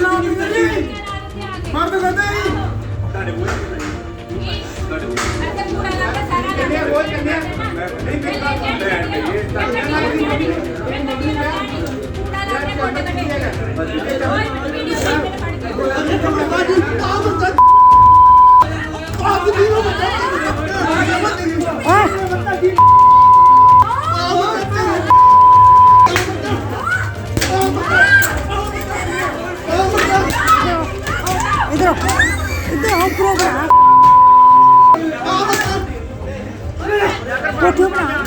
ਸ਼ਰਾਬ ਪੀਂਦੇ ਜੀ ਮਰਦ ਕਰਦੇ ਜੀ ਤੁਹਾਡੇ ਕੋਲ ਤੁਹਾਡੇ ਕੋਲ ਅੱਛਾ ਪੂਰਾ ਲੱਗਾ ਸਾਰਾ ਕਿੰਨੇ ਰੋਜ਼ ਕਿੰਨੇ ਨਹੀਂ ਨਹੀਂ ਲੈਣ ਦੇ ਇਹ ਤਾਂ ਪੂਰਾ ਲੱਗਾ ਕੋਟੇ ਕੱਢੇ ਇਧਰ ਆਓ ਪ੍ਰੋਗਰਾਮ ਕੋਠੀ ਬਣਾ।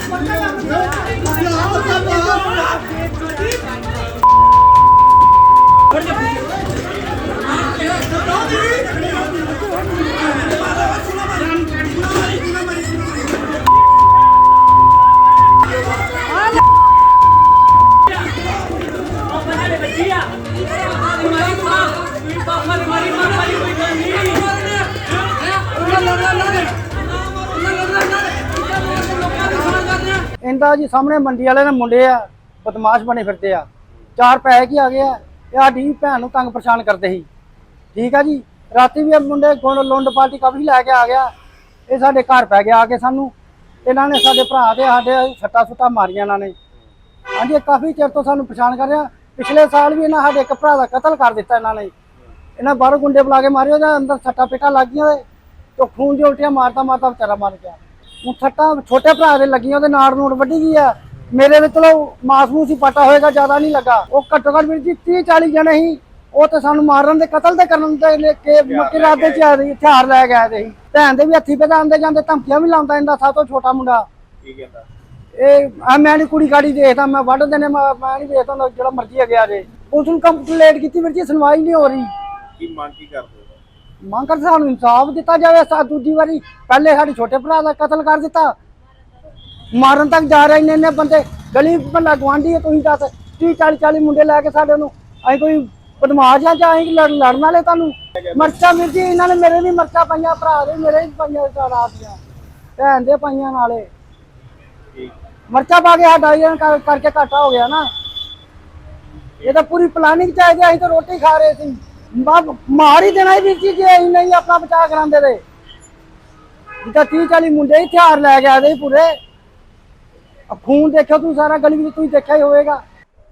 ਇੰਦਾ ਜੀ ਸਾਹਮਣੇ ਮੰਡੀ ਵਾਲੇ ਨੇ ਮੁੰਡੇ ਆ, ਬਦਮਾਸ਼ ਬਣੇ ਫਿਰਦੇ ਆ। ਚਾਰ ਪੈਸੇ ਕੀ ਆ ਗਏ ਆ? ਇਹ ਸਾਡੀ ਭੈਣ ਨੂੰ ਤੰਗ ਪਰੇਸ਼ਾਨ ਕਰਦੇ ਸੀ। ਠੀਕ ਆ ਜੀ? ਰਾਤੀ ਵੀ ਇਹ ਮੁੰਡੇ ਗੁੰਡ ਲੁੰਡ ਪਾਰਟੀ ਕਾਫੀ ਲੈ ਕੇ ਆ ਗਿਆ। ਇਹ ਸਾਡੇ ਘਰ ਪੈ ਗਿਆ ਆ ਕੇ ਸਾਨੂੰ। ਇਹਨਾਂ ਨੇ ਸਾਡੇ ਭਰਾ ਤੇ ਸਾਡੇ ਸੱਟਾ ਸੁੱਟਾਂ ਮਾਰੀਆਂ ਇਹਨਾਂ ਨੇ। ਹਾਂਜੀ, ਇਹ ਕਾਫੀ ਚਿਰ ਤੋਂ ਸਾਨੂੰ ਪਛਾਣ ਕਰ ਰਿਹਾ। ਪਿਛਲੇ ਸਾਲ ਵੀ ਇਹਨਾਂ ਸਾਡੇ ਇੱਕ ਭਰਾ ਦਾ ਕਤਲ ਕਰ ਦਿੱਤਾ ਇਹਨਾਂ ਨੇ। ਇਹਨਾਂ ਬਾਹਰੋਂ ਗੁੰਡੇ ਬੁਲਾ ਕੇ ਮਾਰੇ ਉਹਦੇ ਅੰਦਰ ਸੱਟਾ ਪੇਟਾ ਲੱਗ ਗਈਆਂ ਤੇ ਖੂਨ ਦੀ ਉਲਟੀਆਂ ਮਾਰਦਾ ਮਾਰਦਾ ਵਿਚਾਰਾ ਮਰ ਗਿਆ। ਸੱਟਾਂ ਛੋਟੇ ਭਰਾ ਦੇ ਲੱਗੀਆਂ ਉਹਦੇ ਨਾੜ ਨੂੜ ਵੱਢੀ ਗਈ ਆ। ਮੇਰੇ ਵਿੱਚ ਚਲੋ ਮਾਸੂਮ ਸੀ ਪਟਾ ਹੋਏਗਾ ਜ਼ਿਆਦਾ ਨਹੀਂ ਲੱਗਾ। ਉਹ ਘੱਟੋ ਘੱਟ ਵੀਰ ਜੀ 30 40 ਜਣੇ ਸੀ। ਉਹ ਤੇ ਸਾਨੂੰ ਮਾਰਨ ਦੇ ਕਤਲ ਤੇ ਕਰਨ ਦੇ ਲੈ ਕੇ ਮੱਕੇ ਰਾਦੇ ਚ ਆ ਰਹੀ ਹਥਿਆਰ ਲੈ ਦੇ ਸੀ। ਭੈਣ ਦੇ ਵੀ ਹੱਥੀ ਪੇ ਆਂਦੇ ਜਾਂਦੇ ਧਮਕੀਆਂ ਵੀ ਲਾਉਂਦਾ ਇਹਦਾ ਸਭ ਤੋਂ ਛੋਟਾ ਮੁੰਡਾ। ਕੀ ਕਹਿੰਦਾ? ਇਹ ਆ ਮੈਂ ਨਹੀਂ ਕੁੜੀ ਕਾੜੀ ਦੇਖਦਾ ਮੈਂ ਵੱਢ ਦੇਣੇ ਮੈਂ ਮੈਂ ਨਹੀਂ ਵੇਖਦਾ ਜਿਹੜਾ ਮਰਜ਼ੀ ਆ ਗਿਆ ਜੇ। ਉਸ ਨੂੰ ਕੰਪਲੀਟ ਕੀਤੀ ਵੀਰ ਜੀ ਸੁਣਵਾਈ ਨਹੀਂ ਹੋ ਰਹੀ। ਕੀ ਮੰਗ ਕੀ ਕਰਦੇ ਹੋ? ਮੰਗ ਕਰ ਸਾਨੂੰ ਇਨਸਾਫ ਦਿੱਤਾ ਜਾਵੇ। ਸਾ ਦੂਜੀ ਵਾਰੀ ਪਹਿਲੇ ਸਾਡੇ ਛੋਟੇ ਭਰਾ ਦਾ ਕਤਲ ਕਰ ਦਿੱਤਾ। ਮਾਰਨ ਤੱਕ ਜਾ ਰਹੇ ਇੰਨੇ ਇੰਨੇ ਬੰਦੇ। ਗਲੀ ਮਹੱਲਾ ਗਵਾਂਢੀ ਤੁਸੀਂ ਦੱਸ। 30 40 40 ਮੁੰਡੇ ਲੈ ਕੇ ਸਾਡੇ ਨੂੰ ਅਸੀਂ ਕੋਈ ਬਦਮਾਸ਼ ਆ ਜਾਂ ਅਸੀਂ ਲੜਨ ਵਾਲੇ ਤੁਹਾਨੂੰ? ਮਰਚਾ ਵੀਰ ਜੀ, ਇਹਨਾਂ ਨੇ ਮੇਰੇ ਵੀ ਮਰਚਾ ਪਾਈਆਂ, ਭਰਾ ਦੇ ਮੇਰੇ ਵੀ ਪਾਈਆਂ ਰਾਤ ਦੀਆਂ। ਭੈਣ ਦੇ ਪਾਈਆਂ ਨਾਲੇ। ਠੀਕ ਮਰਚਾ ਪਾ ਕੇ ਸਾਡਾ ਇਹਨਾਂ ਕਰਕੇ ਘਾਟਾ ਹੋ ਗਿਆ ਨਾ। ਇਹ ਤਾਂ ਪੂਰੀ ਪਲਾਨਿੰਗ ਚਾਹੀਦੀ ਅਸੀਂ ਤਾਂ ਰੋਟੀ ਖਾ ਰਹੇ ਸੀ। ਬਾ- ਮਾਰ ਹੀ ਦੇਣਾ ਸੀ ਵੀਰ ਜੀ ਜੇ ਅਸੀਂ ਨਹੀਂ ਆਪਣਾ ਬਚਾਅ ਕਰਾਂਦੇ ਤੇ। ਜਿੱਦਾਂ 30 40 ਮੁੰਡੇ ਹੀ ਹਥਿਆਰ ਲੈ ਕੇ ਆਦੇ ਪੂਰੇ। ਆ ਖੂਨ ਦੇਖਿਆ ਤੁਸੀਂ ਸਾਰਾ, ਗਲੀ ਵਿੱਚ ਤੁਸੀਂ ਦੇਖਿਆ ਹੀ ਹੋਵੇਗਾ।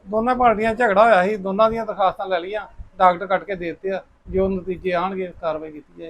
ਦੋਨਾਂ ਪਾਰਟੀਆਂ 'ਚ ਝਗੜਾ ਹੋਇਆ ਸੀ, ਦੋਨਾਂ ਦੀਆਂ ਦਰਖਾਸਤਾਂ ਲੈ ਲਈਆਂ, ਡਾਕਟਰ ਕੱਟ ਕੇ ਦੇ ਦਿੱਤੇ ਆ ਜੋ ਨਤੀਜੇ ਆਣਗੇ ਕਾਰਵਾਈ ਕੀਤੀ ਜਾਏਗੀ।